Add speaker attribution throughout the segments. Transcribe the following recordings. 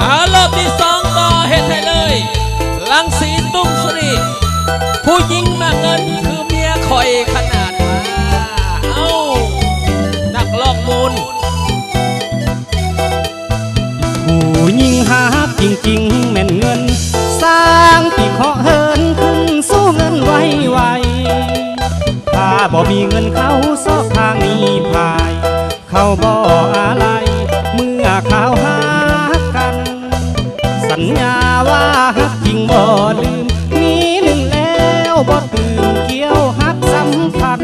Speaker 1: อ้ารอบที่สองต่อเฮ็ดให้เลยลังสีตุ้มสุรีผู้หญิงมากเงินคือเมียคอยขนาดมาเอ้านักลอกมูล
Speaker 2: ผู้หญิงหาจริงๆแม่นเงิน สร้างปีเคาะเฮินขึ้นสู้เงินไวไวถ้าบ่มีเงินเขาซอกทางนี้พาย เขาบ่อะ ริงบ่ลืมมีหนึ่งแล้วบ่ตื่นเกี่ยวฮักสำคัญ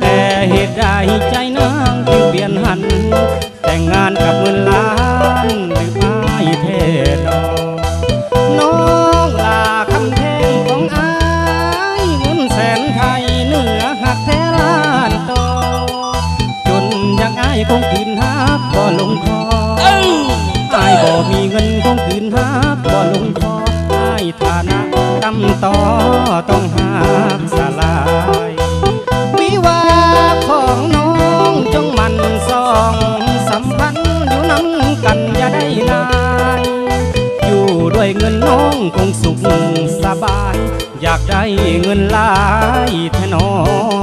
Speaker 2: แต่เหตุใดใจนางจึงเปลี่ยนหัน แต่งงานกับเงินล้านหรือไม่เทนอน้องลาคำแพงของอายเงินแสนไทยเหนือหักแท้ล้านโตจนอยังอายคงกินหักบ่ลงคอ
Speaker 1: เอ้า
Speaker 2: อายบ่มีเงินคงคืนหักบ่ลง เงินน้องคงสุขสบาย อยากได้เงินลายแทนอ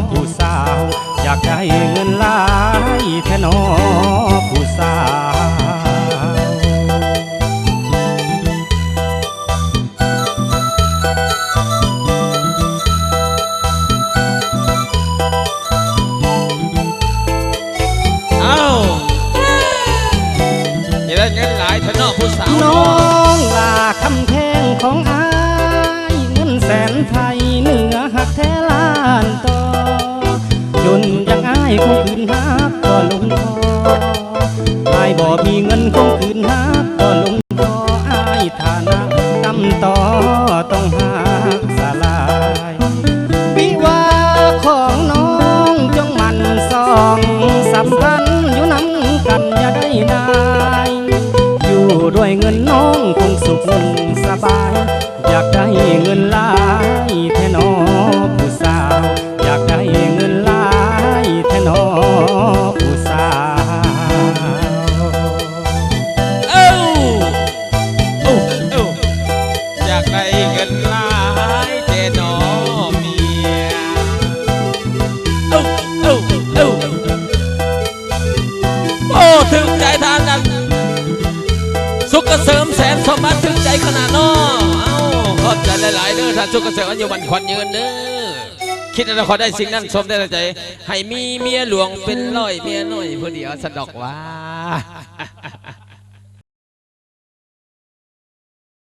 Speaker 2: ผู้สาว อยากได้เงินลายแทนอผู้สาว
Speaker 1: งินหลายทะเนอกผู้สาว
Speaker 2: น้องลาคำแพงของอายเงินแสนไทยเหนือหักแท้ล้านต่อจนยังอายคงคืนหักก็ลงคออายบ่มีเงินคงคืนหักก็ลงคออายฐานะตำต่อต้อง ด้วยเงินน้องคงสุขสบาย อยากได้เงินลาน
Speaker 1: ขนาดน้อเอ้าขอบใจหลายๆเด้อท่านชุกเกษตรอันยวันขวัญยืนเด้อคิดอะไรขอได้สิ่งนั้นสมได้ใจ ให้มีเมียหลวงเป็นร้อยเมียน้อยผู้เดียวสะดอกว่า